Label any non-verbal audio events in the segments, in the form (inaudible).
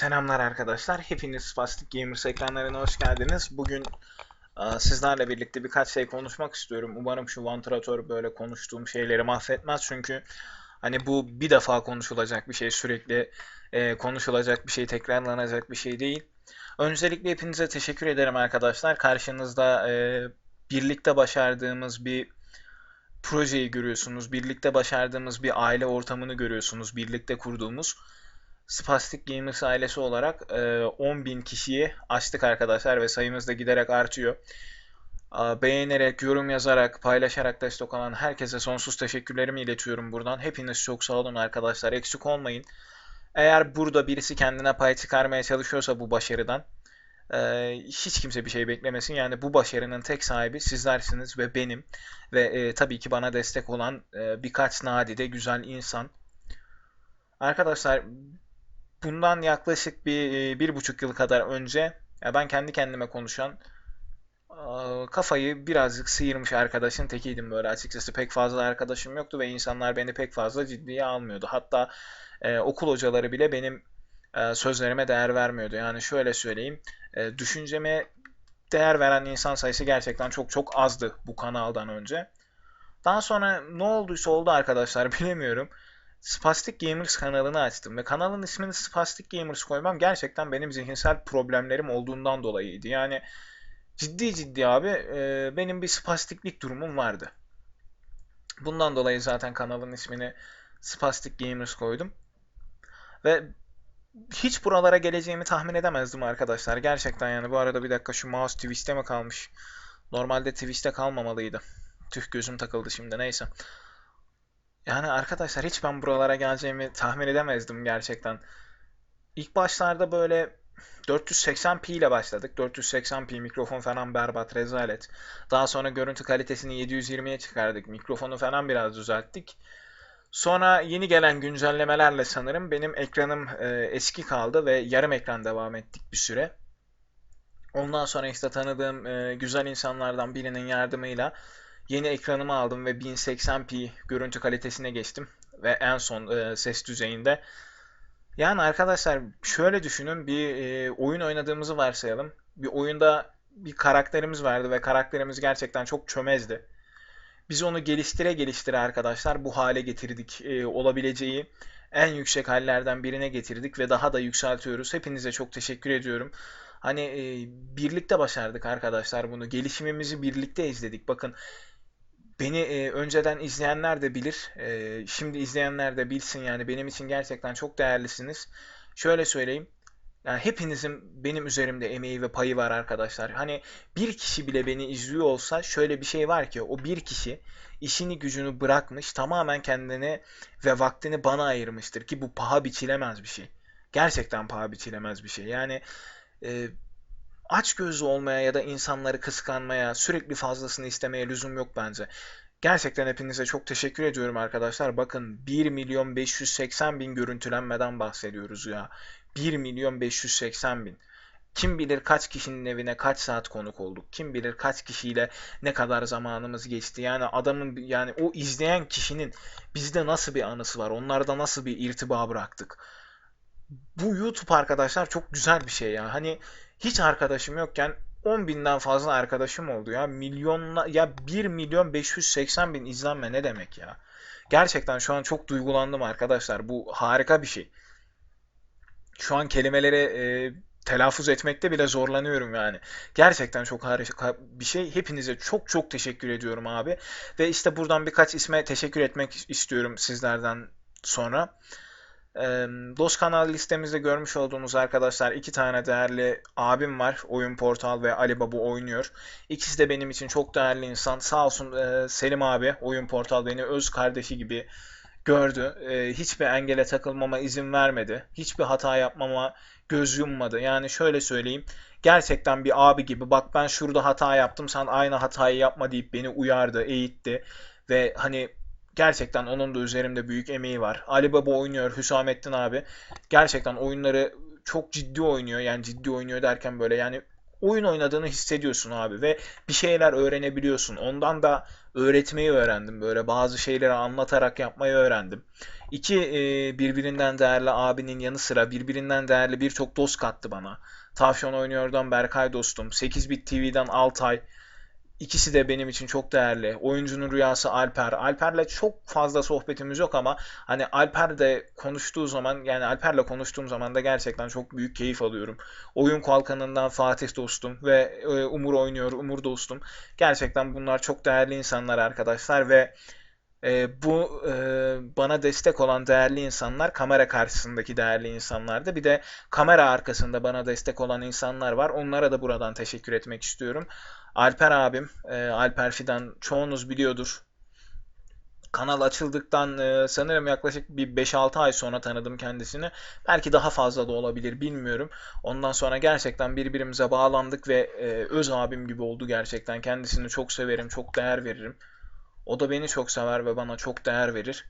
Selamlar arkadaşlar. Hepiniz Spastic Gamers ekranlarına hoş geldiniz. Bugün e, sizlerle birlikte birkaç şey konuşmak istiyorum. Umarım şu vantilatör böyle konuştuğum şeyleri mahvetmez. Çünkü hani bu bir defa konuşulacak bir şey, sürekli e, konuşulacak bir şey, tekrarlanacak bir şey değil. Öncelikle hepinize teşekkür ederim arkadaşlar. Karşınızda e, birlikte başardığımız bir projeyi görüyorsunuz. Birlikte başardığımız bir aile ortamını görüyorsunuz. Birlikte kurduğumuz. Spastic Gamers ailesi olarak e, 10.000 kişiyi açtık arkadaşlar ve sayımız da giderek artıyor. Beğenerek, yorum yazarak, paylaşarak destek olan herkese sonsuz teşekkürlerimi iletiyorum buradan. Hepiniz çok sağ olun arkadaşlar. Eksik olmayın. Eğer burada birisi kendine pay çıkarmaya çalışıyorsa bu başarıdan e, hiç kimse bir şey beklemesin. Yani bu başarının tek sahibi sizlersiniz ve benim. Ve e, tabii ki bana destek olan e, birkaç nadide güzel insan. Arkadaşlar bundan yaklaşık bir e, bir buçuk yıl kadar önce ya ben kendi kendime konuşan aa, kafayı birazcık sıyırmış arkadaşın tekiydim böyle açıkçası pek fazla arkadaşım yoktu ve insanlar beni pek fazla ciddiye almıyordu. Hatta e, okul hocaları bile benim e, sözlerime değer vermiyordu. Yani şöyle söyleyeyim, e, düşünceme değer veren insan sayısı gerçekten çok çok azdı bu kanaldan önce. Daha sonra ne olduysa oldu arkadaşlar (laughs) bilemiyorum. Spastic Gamers kanalını açtım ve kanalın ismini Spastic Gamers koymam gerçekten benim zihinsel problemlerim olduğundan dolayıydı. Yani ciddi ciddi abi e, benim bir spastiklik durumum vardı. Bundan dolayı zaten kanalın ismini Spastic Gamers koydum. Ve hiç buralara geleceğimi tahmin edemezdim arkadaşlar. Gerçekten yani bu arada bir dakika şu mouse twist'e mi kalmış? Normalde twist'e kalmamalıydı. Tüh gözüm takıldı şimdi neyse. Yani arkadaşlar hiç ben buralara geleceğimi tahmin edemezdim gerçekten. İlk başlarda böyle 480p ile başladık. 480p mikrofon falan berbat, rezalet. Daha sonra görüntü kalitesini 720'ye çıkardık. Mikrofonu falan biraz düzelttik. Sonra yeni gelen güncellemelerle sanırım benim ekranım e, eski kaldı ve yarım ekran devam ettik bir süre. Ondan sonra işte tanıdığım e, güzel insanlardan birinin yardımıyla Yeni ekranımı aldım ve 1080p görüntü kalitesine geçtim. Ve en son e, ses düzeyinde. Yani arkadaşlar şöyle düşünün bir e, oyun oynadığımızı varsayalım. Bir oyunda bir karakterimiz vardı ve karakterimiz gerçekten çok çömezdi. Biz onu geliştire geliştire arkadaşlar bu hale getirdik. E, olabileceği en yüksek hallerden birine getirdik ve daha da yükseltiyoruz. Hepinize çok teşekkür ediyorum. Hani e, birlikte başardık arkadaşlar bunu. Gelişimimizi birlikte izledik. Bakın Beni e, önceden izleyenler de bilir. E, şimdi izleyenler de bilsin yani benim için gerçekten çok değerlisiniz. Şöyle söyleyeyim. Yani hepinizin benim üzerimde emeği ve payı var arkadaşlar. Hani bir kişi bile beni izliyor olsa şöyle bir şey var ki o bir kişi işini gücünü bırakmış tamamen kendini ve vaktini bana ayırmıştır ki bu paha biçilemez bir şey. Gerçekten paha biçilemez bir şey. Yani e, açgözlü olmaya ya da insanları kıskanmaya, sürekli fazlasını istemeye lüzum yok bence. Gerçekten hepinize çok teşekkür ediyorum arkadaşlar. Bakın 1 milyon 580 bin görüntülenmeden bahsediyoruz ya. 1 milyon 580 bin. Kim bilir kaç kişinin evine kaç saat konuk olduk. Kim bilir kaç kişiyle ne kadar zamanımız geçti. Yani adamın yani o izleyen kişinin bizde nasıl bir anısı var. Onlarda nasıl bir irtiba bıraktık. Bu YouTube arkadaşlar çok güzel bir şey ya. Hani hiç arkadaşım yokken 10 binden fazla arkadaşım oldu ya. Milyonla ya 1 milyon 580 bin izlenme ne demek ya. Gerçekten şu an çok duygulandım arkadaşlar. Bu harika bir şey. Şu an kelimeleri e, telaffuz etmekte bile zorlanıyorum yani. Gerçekten çok harika bir şey. Hepinize çok çok teşekkür ediyorum abi. Ve işte buradan birkaç isme teşekkür etmek istiyorum sizlerden sonra. Dost kanal listemizde görmüş olduğunuz arkadaşlar iki tane değerli abim var. Oyun Portal ve Ali Babu oynuyor. İkisi de benim için çok değerli insan. Sağ olsun Selim abi Oyun Portal beni öz kardeşi gibi gördü. Hiçbir engele takılmama izin vermedi. Hiçbir hata yapmama göz yummadı. Yani şöyle söyleyeyim. Gerçekten bir abi gibi bak ben şurada hata yaptım sen aynı hatayı yapma deyip beni uyardı, eğitti. Ve hani Gerçekten onun da üzerimde büyük emeği var. Ali Baba oynuyor, Hüsamettin abi. Gerçekten oyunları çok ciddi oynuyor. Yani ciddi oynuyor derken böyle yani oyun oynadığını hissediyorsun abi ve bir şeyler öğrenebiliyorsun. Ondan da öğretmeyi öğrendim. Böyle bazı şeyleri anlatarak yapmayı öğrendim. İki e, birbirinden değerli abinin yanı sıra birbirinden değerli birçok dost kattı bana. Tavşan Oynuyor'dan Berkay dostum, 8 Bit TV'den Altay. İkisi de benim için çok değerli. Oyuncunun rüyası Alper. Alper'le çok fazla sohbetimiz yok ama hani Alper de konuştuğu zaman yani Alper'le konuştuğum zaman da gerçekten çok büyük keyif alıyorum. Oyun Kalkanı'ndan Fatih dostum ve e, Umur oynuyor Umur dostum. Gerçekten bunlar çok değerli insanlar arkadaşlar ve e, bu e, bana destek olan değerli insanlar kamera karşısındaki değerli insanlardı. Bir de kamera arkasında bana destek olan insanlar var. Onlara da buradan teşekkür etmek istiyorum. Alper abim, e, Alper Fidan çoğunuz biliyordur. Kanal açıldıktan e, sanırım yaklaşık bir 5-6 ay sonra tanıdım kendisini. Belki daha fazla da olabilir bilmiyorum. Ondan sonra gerçekten birbirimize bağlandık ve e, öz abim gibi oldu gerçekten. Kendisini çok severim, çok değer veririm. O da beni çok sever ve bana çok değer verir.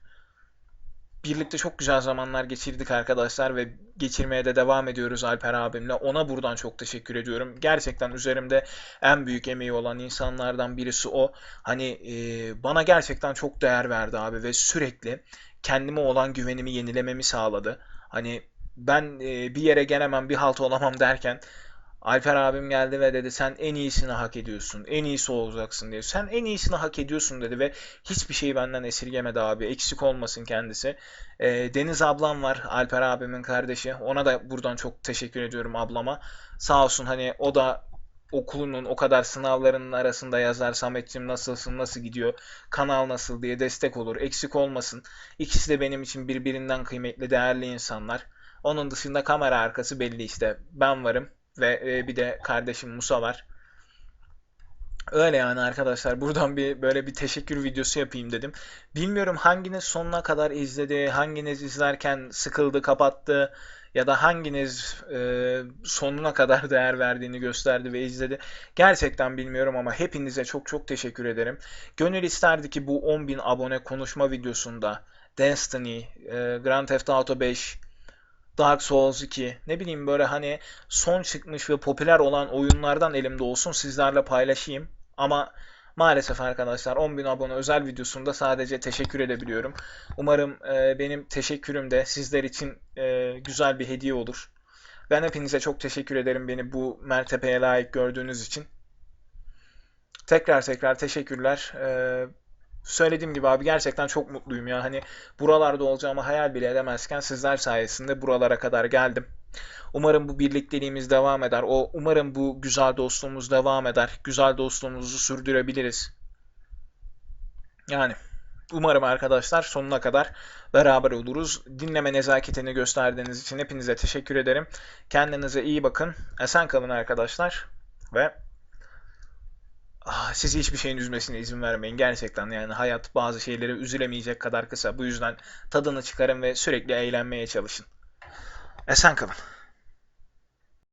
Birlikte çok güzel zamanlar geçirdik arkadaşlar ve geçirmeye de devam ediyoruz Alper abimle. Ona buradan çok teşekkür ediyorum. Gerçekten üzerimde en büyük emeği olan insanlardan birisi o. Hani e, bana gerçekten çok değer verdi abi ve sürekli kendime olan güvenimi yenilememi sağladı. Hani ben e, bir yere gelemem, bir halt olamam derken Alper abim geldi ve dedi sen en iyisini hak ediyorsun. En iyisi olacaksın diye. Sen en iyisini hak ediyorsun dedi ve hiçbir şeyi benden esirgemedi abi. Eksik olmasın kendisi. Ee, Deniz ablam var. Alper abimin kardeşi. Ona da buradan çok teşekkür ediyorum ablama. Sağ olsun hani o da okulunun o kadar sınavlarının arasında yazar Samet'cim nasılsın, nasıl gidiyor, kanal nasıl diye destek olur. Eksik olmasın. İkisi de benim için birbirinden kıymetli, değerli insanlar. Onun dışında kamera arkası belli işte. Ben varım ve e, bir de kardeşim Musa var. Öyle yani arkadaşlar buradan bir böyle bir teşekkür videosu yapayım dedim. Bilmiyorum hanginiz sonuna kadar izledi, hanginiz izlerken sıkıldı, kapattı ya da hanginiz e, sonuna kadar (laughs) değer verdiğini gösterdi ve izledi. Gerçekten bilmiyorum ama hepinize çok çok teşekkür ederim. Gönül isterdi ki bu 10.000 abone konuşma videosunda Destiny, e, Grand Theft Auto 5, Dark Souls 2 ne bileyim böyle hani son çıkmış ve popüler olan oyunlardan elimde olsun sizlerle paylaşayım. Ama maalesef arkadaşlar 10.000 abone özel videosunda sadece teşekkür edebiliyorum. Umarım e, benim teşekkürüm de sizler için e, güzel bir hediye olur. Ben hepinize çok teşekkür ederim beni bu mertebeye layık gördüğünüz için. Tekrar tekrar teşekkürler. E, söylediğim gibi abi gerçekten çok mutluyum ya. Hani buralarda olacağımı hayal bile edemezken sizler sayesinde buralara kadar geldim. Umarım bu birlikteliğimiz devam eder. O umarım bu güzel dostluğumuz devam eder. Güzel dostluğumuzu sürdürebiliriz. Yani umarım arkadaşlar sonuna kadar beraber oluruz. Dinleme nezaketini gösterdiğiniz için hepinize teşekkür ederim. Kendinize iyi bakın. Esen kalın arkadaşlar ve sizi hiçbir şeyin üzmesine izin vermeyin. Gerçekten yani hayat bazı şeyleri üzülemeyecek kadar kısa. Bu yüzden tadını çıkarın ve sürekli eğlenmeye çalışın. Esen kalın.